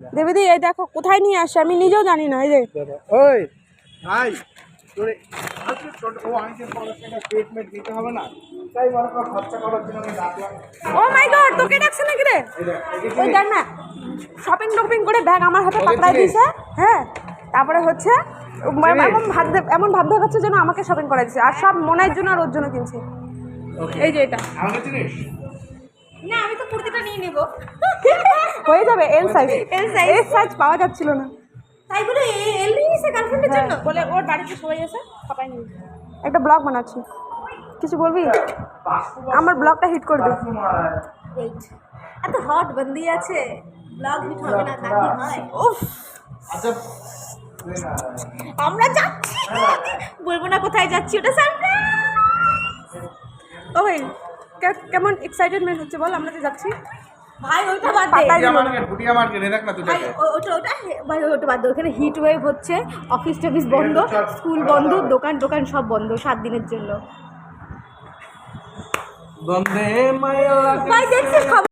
দেবীদি এই দেখো কোথায় নিয়ে আসে? আমি নিজেও জানি না এই যে। ওই ভাই তোরে আজকে ছোট ও মনে মাই গড তোকে ডাকছে নাকি রে? ওই দেখ না শপিং টপিং করে ব্যাগ আমার হাতে দিয়েছে হ্যাঁ? তারপরে হচ্ছে এমন ভাব এমন ভাব দেখাচ্ছে যেন আমাকে শপিং করা দিচ্ছে আর সব মনের জন্য আর ওর জন্য কিনছে। এই যে এটা। না আমি কুর্তিটা নিয়ে নেব। হয়ে যাবে L size L size L size পাওয়া যাচ্ছিল না। তাই বলে এল নিয়ে নিছে গার্লফ্রেন্ডের জন্য? হ্যাঁ, বলে ওর বাড়িতে সবাই এসে সবাই নিয়ে একটা ব্লগ বানাচ্ছি। কিছু বলবি? আমার ব্লগটা হিট করে দে। এত হট বন্দি আছে। ব্লগ হিট হবে না তা কি হয়? উফ। আচ্ছা আমরা যাচ্ছি। বলব না কোথায় যাচ্ছি ওটা সারপ্রাইজ ও ভাই কেমন এক্সাইটেডমেন্ট হচ্ছে বল? আমরা তো যাচ্ছি। ভাই ওইটা বাদ দে। ওটা ওটা ভাই ওটা বাদ দে। ওখানে হিট ওয়েভ হচ্ছে অফিস টফিস বন্ধ স্কুল বন্ধ দোকান টোকান সব বন্ধ সাত দিনের জন্য। ভাই দেখছিস খবর?